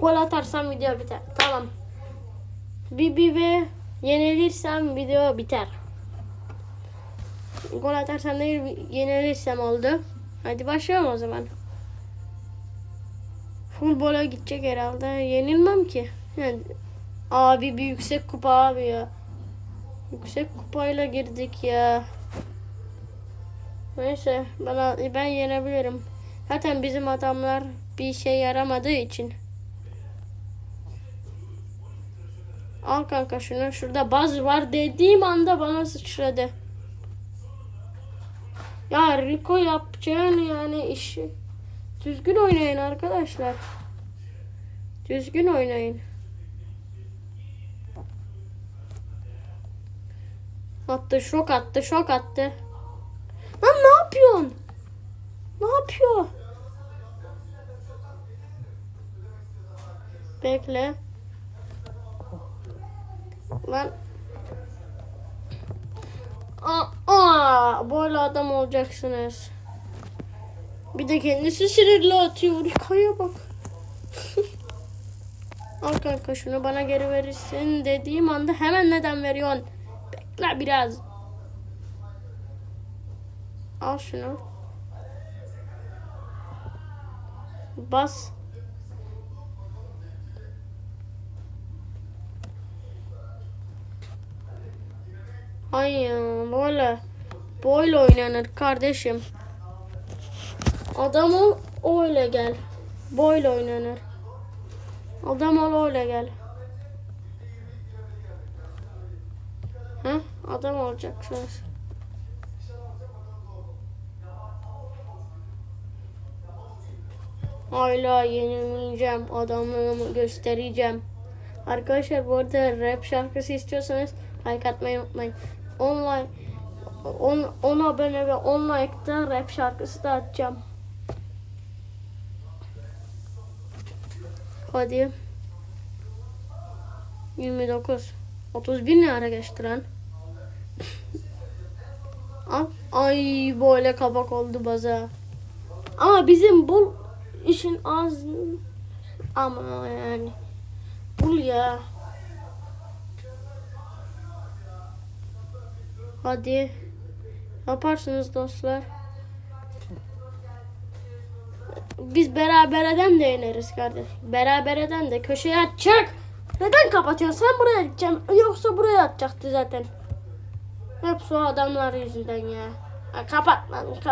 Gol atarsam video biter. Tamam. Bibi ve yenilirsem video biter. Gol atarsam değil yenilirsem oldu. Hadi başlayalım o zaman. Futbola gidecek herhalde. Yenilmem ki. Yani, abi bir yüksek kupa abi ya. Yüksek kupayla girdik ya. Neyse bana ben yenebilirim. Zaten bizim adamlar bir şey yaramadığı için. Al kanka şunu. Şurada baz var dediğim anda bana sıçradı. Ya Rico yapacağın yani işi. Düzgün oynayın arkadaşlar. Düzgün oynayın. Attı şok attı şok attı. Lan ne yapıyorsun? Ne yapıyor? Bekle. Lan. Aa, aa, böyle adam olacaksınız. Bir de kendisi sinirli atıyor. Rika'ya bak. Al kanka şunu bana geri verirsin dediğim anda hemen neden veriyorsun? Bekle biraz. Al şunu. Bas. Ay ya böyle böyle oynanır kardeşim. Adam ol öyle gel. Böyle oynanır. Adam ol öyle gel. He? Adam olacaksınız. Hala yenilmeyeceğim. Adamlığımı göstereceğim. Arkadaşlar bu arada rap şarkısı istiyorsanız like atmayı unutmayın. Online 10, 10 abone ve 10 like'da rap şarkısı da atacağım. Hadi. 29. 31 ne ara geçti lan? Ay böyle kabak oldu baza. Ama bizim bu işin az ama yani bul ya. Hadi. Yaparsınız dostlar. Biz berabereden de yeneriz kardeş. Berabereden de köşeye atacak. Neden kapatıyorsun? Sen buraya gideceğim. Yoksa buraya atacaktı zaten. Hep o adamlar yüzünden ya. Kapat lan kapat.